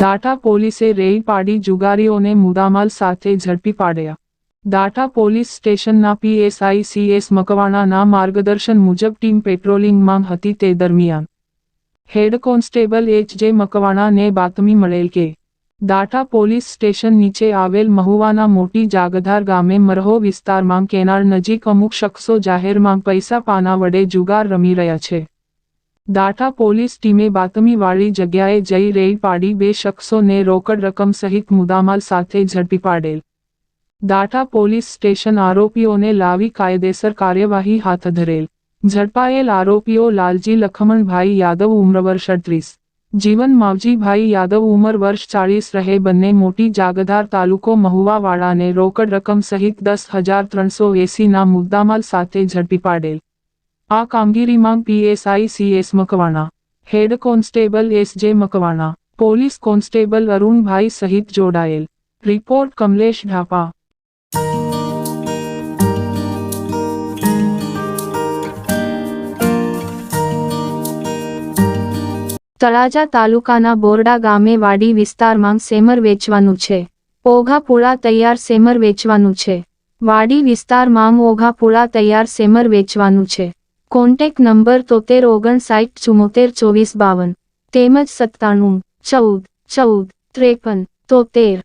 દાટા પોલીસે રેડ પાડી જુગારીઓને મુદામાલ સાથે ઝડપી પાડ્યા. દાટા પોલીસ સ્ટેશનના પીએસઆઈ સીએસ મકવાણાના માર્ગદર્શન મુજબ ટીમ પેટ્રોલિંગમાં હતી તે દરમિયાન. હેડ કોન્સ્ટેબલ એચ જે મકવાણાને બાતમી મળેલ કે દાટા પોલીસ સ્ટેશન નીચે આવેલ મહુવાના મોટી જાગધાર ગામે મરહો વિસ્તારમાં કેનાળ નજીક અમુક શખ્સો જાહેરમાં પૈસા પાના વડે જુગાર રમી રહ્યા છે. દાટા પોલીસ ટીમે બાતમીવાળી જગ્યાએ જઈ રેડ પાડી બે શખ્સોને રોકડ રકમ સહિત મુદ્દામાલ સાથે ઝડપી પાડેલ. દાટા પોલીસ સ્ટેશન આરોપીઓને લાવી કાયદેસર કાર્યવાહી હાથ ધરેલ. ઝડપાયેલ આરોપીઓ લાલજી લખમણભાઈ યાદવ ઉમ્ર વર્ષ અડત્રીસ. જીવન માવજીભાઈ યાદવ ઉંમર વર્ષ ચાળીસ રહે બંને મોટી જાગધાર તાલુકો મહુવાવાળાને રોકડ રકમ સહિત દસ હજાર ત્રણસો એસીના મુદ્દામાલ સાથે ઝડપી પાડેલ. આ કામગીરીમાં PSI CS Makwana, head constable S J Makwana, police constable Arunbhai સહિત જોડાયેલ. રિપોર્ટ કમલેશ ઢાપા. તળાજા તાલુકાના બોરડા ગામે વાડી વિસ્તારમાં સેમર વેચવાનું છે. ઓઘાપુળા તૈયાર સેમર વેચવાનું છે. વાડી વિસ્તારમાં ઓઘાપુળા તૈયાર સેમર વેચવાનું છે. કોન્ટેક્ટ નંબર તોતેર ઓગણસાઠ ચુમ્મોતેર ચોવીસ બાવન તેમજ સત્તાણું ચૌદ ચૌદ ત્રેપન તોતેર.